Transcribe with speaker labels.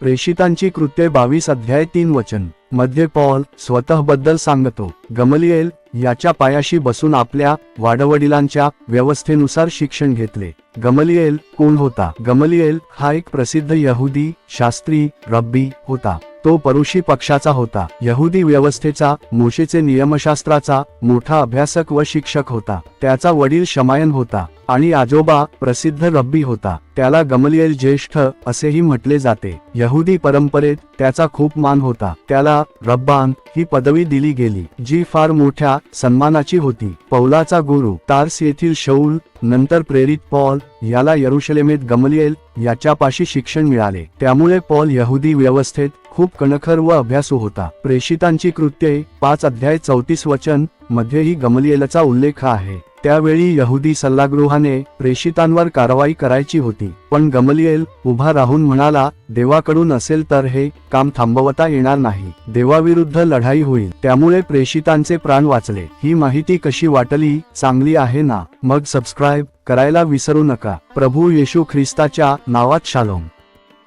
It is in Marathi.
Speaker 1: प्रेषितांची कृत्ये बावीस अध्याय तीन वचन. मध्ये पॉल स्वतःबद्दल सांगतो गमलिएल याच्या पायाशी बसून आपल्या वाडवडिलांच्या व्यवस्थेनुसार शिक्षण घेतले. गमलिएल कोण होता? गमलिएल हा एक प्रसिद्ध यहुदी शास्त्री रब्बी होता. तो परुषी पक्षाचा होता. यहुदी व्यवस्थेचा मोशेचे नियमशास्त्राचा मोठा अभ्यासक व शिक्षक होता. त्याचा वडील शमायन होता आणि आजोबा प्रसिद्ध रब्बी होता. त्याला गमलियल ज्येष्ठ असेही म्हटले जाते. यहुदी परंपरेत त्याचा खूप मान होता. त्याला रब्बान ही पदवी दिली गेली जी फार मोठ्या सन्मानाची होती. पौलाचा गुरु तार्स येथील शौल नंतर प्रेरित पॉल याला यरुशलेमेत गमलियल याच्यापाशी शिक्षण मिळाले. त्यामुळे पॉल यहुदी व्यवस्थेत खूप कणखर व अभ्यासू होता. प्रेषितांची कृत्ये पाच अध्याय चौतीस वचन मध्येही गमलिएलचा उल्लेख आहे. त्यावेळी यहुदी सल्लागृहाने प्रेषितांवर कारवाई करायची होती. पण गमलिएल उभा राहून म्हणाला देवाकडून असेल तर हे काम थांबवता येणार नाही. देवाविरुद्ध लढाई होईल. त्यामुळे प्रेषितांचे प्राण वाचले. ही माहिती कशी वाटली चांगली आहे ना? मग सबस्क्राईब करायला विसरू नका. प्रभू येशू ख्रिस्ताच्या नावात शालोम.